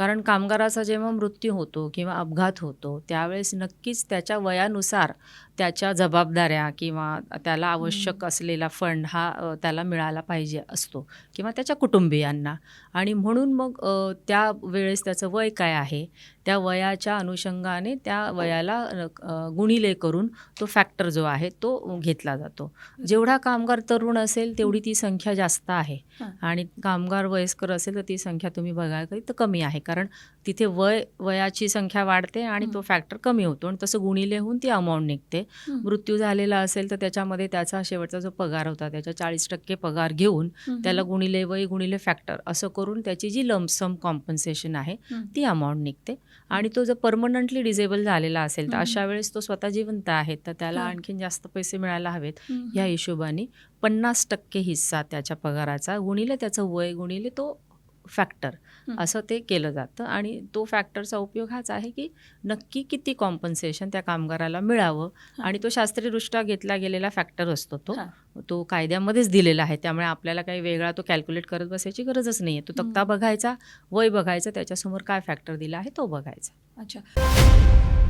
कारण कामगाराचा जेव्हा मृत्यू होतो किंवा अपघात होतो त्यावेळेस नक्कीच त्याच्या वयानुसार त्याच्या जबाबदाऱ्या किंवा त्याला आवश्यक असलेला फंड हा त्याला मिळाला पाहिजे असतो किंवा त्याच्या कुटुंबियांना. आणि म्हणून मग त्या वेळेस त्याचं वय काय आहे? त्या वयाच्या अनुषंगाने त्या वयाला गुणिले करून तो फॅक्टर जो आहे तो घेतला जातो. जेवढा कामगार तरुण असेल तेवढी ती संख्या जास्त आहे. आणि कामगार वयस्कर असेल तर ती संख्या तुम्ही बघायला तर कमी आहे. कारण तिथे वय वयाची संख्या वाढते आणि तो फॅक्टर कमी होतो आणि तसं गुणिले होऊन ती अमाऊंट निघते. मृत्यू झालेला असेल तर त्याच्यामध्ये त्याचा शेवटचा जो पगार होता त्याच्या चाळीस टक्के पगार घेऊन. त्याला गुणिले वय गुणिले फॅक्टर असं करून त्याची जी लमसम कॉम्पन्सेशन आहे. ती अमाऊंट निघते आणि तो जर परमनंटली डिझेबल झालेला असेल तर. अशा वेळेस तो स्वतः जिवंत आहे तर त्याला हां. आणखीन जास्त पैसे मिळायला हवेत. ह्या हिशोबाने पन्नास टक्के हिस्सा त्याच्या पगाराचा गुणिले त्याचं वय गुणिले तो फॅक्टर. असं ते केलं जातं आणि तो फॅक्टरचा उपयोग हाच आहे की नक्की किती कॉम्पन्सेशन त्या कामगाराला मिळावं. आणि तो शास्त्रीयदृष्ट्या घेतला गेलेला फॅक्टर असतो तो. तो कायद्यामध्येच दिलेला आहे त्यामुळे आपल्याला काही वेगळा तो कॅल्क्युलेट करत बसायची गरजच नाही आहे तो तक्ता. बघायचा वय बघायचं त्याच्यासमोर काय फॅक्टर दिला आहे तो बघायचा अच्छा